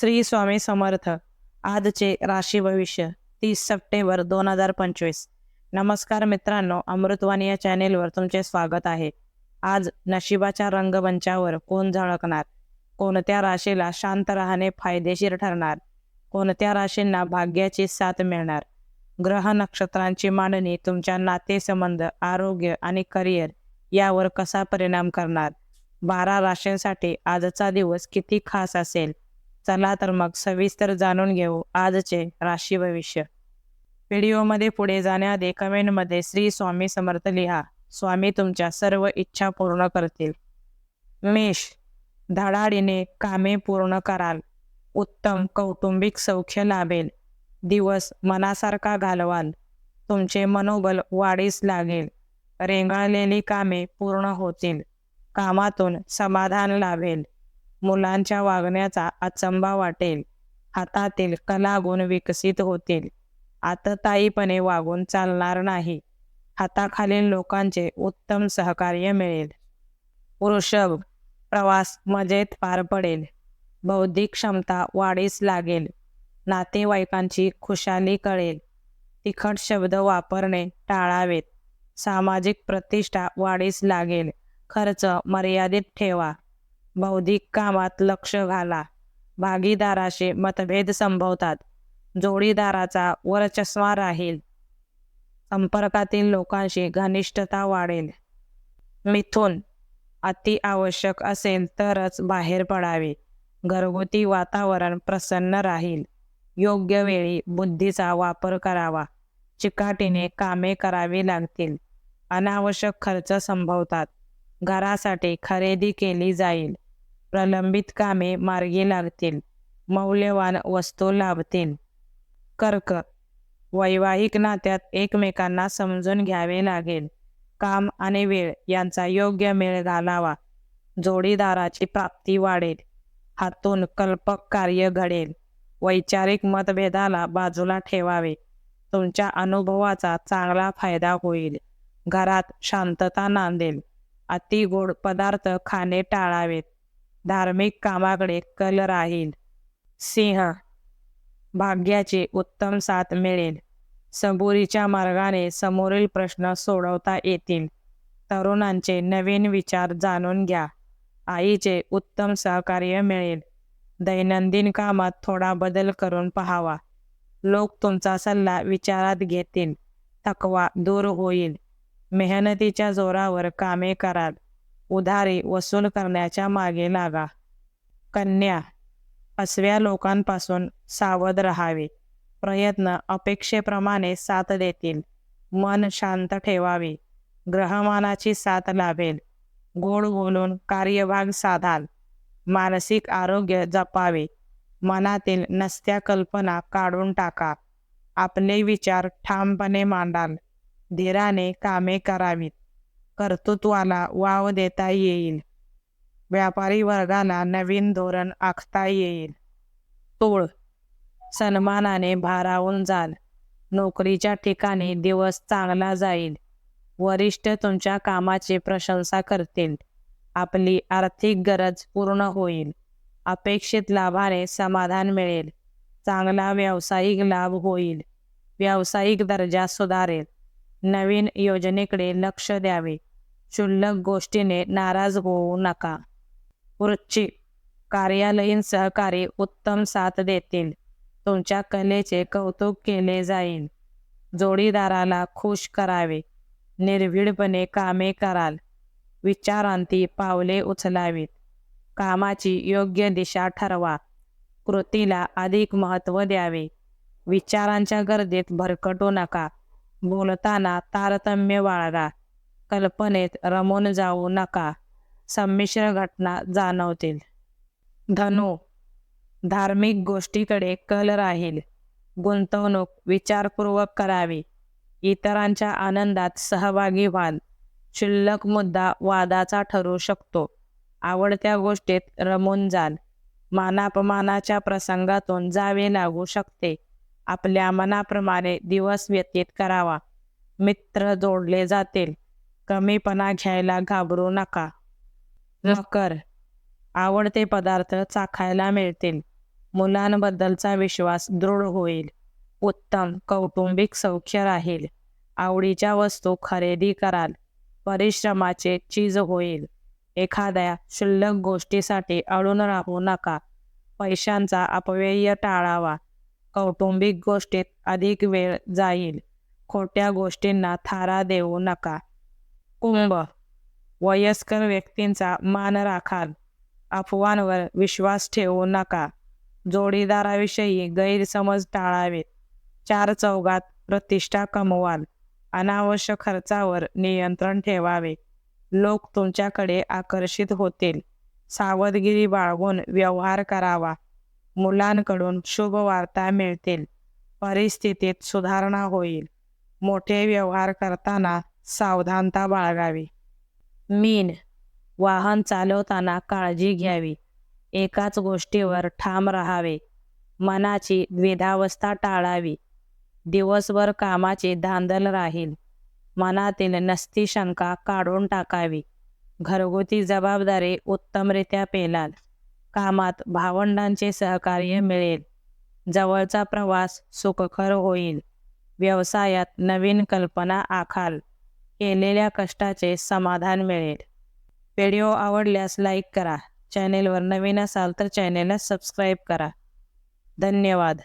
श्री स्वामी समर्थ. आजचे राशी भविष्य तीस सप्टेंबर दोन हजार पंचवीस. नमस्कार मित्रांनो अमृतवाणी या चॅनेलवर तुमचे स्वागत आहे. आज नशिबाच्या रंगमंचावर कोण झळकणार? कोणत्या राशीला शांत राहणे फायदेशीर ठरणार? कोणत्या राशींना भाग्याची साथ मिळणार? ग्रह नक्षत्रांची मांडणी तुमच्या नातेसंबंध आरोग्य आणि करिअर यावर कसा परिणाम करणार? बारा राशींसाठी आजचा दिवस किती खास असेल? चला तर मग सविस्तर जाणून घेऊ आजचे राशी भविष्य. व्हिडिओमध्ये पुढे जाण्याआधी कमेंटमध्ये श्री स्वामी समर्थ लिहा. स्वामी तुमच्या सर्व इच्छा पूर्ण करतील. मेष धडाडीने कामे पूर्ण कराल. उत्तम कौटुंबिक सौख्य लाभेल. दिवस मनासारखा घालवाल. तुमचे मनोबल वाढीस लागेल. रेंगाळलेली कामे पूर्ण होतील. कामातून समाधान लाभेल. मुलांच्या वागण्याचा अचंबा वाटेल. हातातील कलागुण विकसित होतील. आतताईपणे वागून चालणार नाही. हाताखालील लोकांचे उत्तम सहकार्य मिळेल. वृषभ प्रवास मजेत पार पडेल. बौद्धिक क्षमता वाढीस लागेल. नातेवाईकांची खुशाली कळेल. तिखट शब्द वापरणे टाळावेत. सामाजिक प्रतिष्ठा वाढीस लागेल. खर्च मर्यादित ठेवा. बौद्धिक कामात लक्ष घाला. भागीदाराशी मतभेद संभवतात. जोडीदाराचा वरचष्मा राहील. संपर्कातील लोकांशी घनिष्ठता वाढेल. मिथुन अति आवश्यक असेल तरच बाहेर पडावे. घरगुती वातावरण प्रसन्न राहील. योग्य वेळी बुद्धीचा वापर करावा. चिकाटीने कामे करावी लागतील. अनावश्यक खर्च संभवतात. घरासाठी खरेदी केली जाईल. प्रलंबित कामे मार्गी लागतील मौल्यवान वस्तू लाभतील. कर्क. वैवाहिक नात्यात एकमेकांना समजून घ्यावे लागेल. काम आणि वेळ यांचा योग्य मेळ घालावा. जोडीदाराची प्राप्ती वाढेल. हातून कल्पक कार्य घडेल. वैचारिक मतभेदाला बाजूला ठेवावे. तुमच्या अनुभवाचा चांगला फायदा होईल. घरात शांतता नांदेल. अति गोड पदार्थ खाणे टाळावेत. धार्मिक कामाकडे कल राहील. सिंह भाग्याची उत्तम साथ मिळेल. सबुरीच्या मार्गाने समोरील प्रश्न सोडवता येतील. तरुणांचे नवीन विचार जाणून घ्या. आईचे उत्तम सहकार्य मिळेल. दैनंदिन कामात थोडा बदल करून पहावा. लोक तुमचा सल्ला विचारात घेतील. थकवा दूर होईल. मेहनतीच्या जोरावर कामे कराल. उधारी वसूल करण्याच्या मागे लागा. कन्या फसव्या लोकांपासून सावध राहावे. प्रयत्न अपेक्षेप्रमाणे साथ देतील. मन शांत ठेवावे. ग्रहमानाची साथ लाभेल. गोड बोलून कार्यभाग साधाल. मानसिक आरोग्य जपावे. मनातील नसत्या कल्पना काढून टाका. आपले विचार ठामपणे मांडाल. धीराने कामे करावीत. कर्तृत्वाला वाव देता येईल. व्यापारी वर्गाला नवीन धोरण आखता येईल. तोळ सन्मानाने भारावून जाल. नोकरीच्या ठिकाणी दिवस चांगला जाईल. वरिष्ठ तुमच्या कामाची प्रशंसा करतील. आपली आर्थिक गरज पूर्ण होईल. अपेक्षित लाभाने समाधान मिळेल. चांगला व्यावसायिक लाभ होईल. व्यावसायिक दर्जा सुधारेल. नवीन योजनेकडे लक्ष द्यावे. क्षुल्लक गोष्टीने नाराज होऊ नका. वृश्चिक कार्यालयीन सहकारी उत्तम साथ देतील. तुमच्या कलेचे कौतुक केले जाईल. जोडीदाराला खुश करावे. निर्भीडपणे कामे कराल. विचारांती पावले उचलावीत. कामाची योग्य दिशा ठरवा. कृतीला अधिक महत्त्व द्यावे. विचारांच्या गर्दीत भरकटू नका. बोलताना तारतम्य बाळगा. कल्पनेत रमून जाऊ नका संमिश्र घटना जाणवतील. धनु धार्मिक गोष्टीकडे कल राहील. गुंतवणूक विचारपूर्वक करावी. इतरांच्या आनंदात सहभागी व्हाल. क्षुल्लक मुद्दा वादाचा ठरू शकतो. आवडत्या गोष्टीत रमून जाल. मानापमानाच्या प्रसंगातून जावे लागू शकते. आपल्या मनाप्रमाणे दिवस व्यतीत करावा. मित्र जोडले जातील. कमीपणा घ्यायला घाबरू नका. मकर आवडते पदार्थ चाखायला मिळतील. मुलांबद्दलचा विश्वास दृढ होईल. उत्तम कौटुंबिक सौख्य राहील. आवडीच्या वस्तू खरेदी कराल. परिश्रमाचे चीज होईल. एखाद्या क्षुल्लक गोष्टीसाठी अडून राहू नका. पैशांचा अपव्यय टाळावा. कौटुंबिक गोष्टीत अधिक वेळ जाईल. खोट्या गोष्टींना थारा देऊ नका. कुंभ वयस्कर व्यक्तींचा मान राखाल अफवांवर विश्वास ठेवू नका. जोडीदाराविषयी गैरसमज टाळावेत. चार चौघात प्रतिष्ठा कमवाल. अनावश्यक खर्चावर नियंत्रण ठेवावे. लोक तुमच्याकडे आकर्षित होतील. सावधगिरी बाळगून व्यवहार करावा. मुलांकडून शुभ वार्ता मिळतील. परिस्थितीत सुधारणा होईल. मोठे व्यवहार करताना सावधानता बाळगावी. मीन वाहन चालवताना काळजी घ्यावी. एकाच गोष्टीवर ठाम राहावे. मनाची द्विधावस्था टाळावी. दिवसभर कामाची धांदल राहील. मनातील नसती शंका काढून टाकावी. घरगुती जबाबदारी उत्तमरित्या पेलाल. कामात भावंडांचे सहकार्य मिळेल. जवळचा प्रवास सुखकर होईल. व्यवसायात नवीन कल्पना आखाल. केलेल्या कष्टाचे समाधान मिळेल. व्हिडिओ आवडल्यास लाईक करा. चॅनेलवर नवीन असाल तर चॅनेलला सबस्क्राईब करा. धन्यवाद.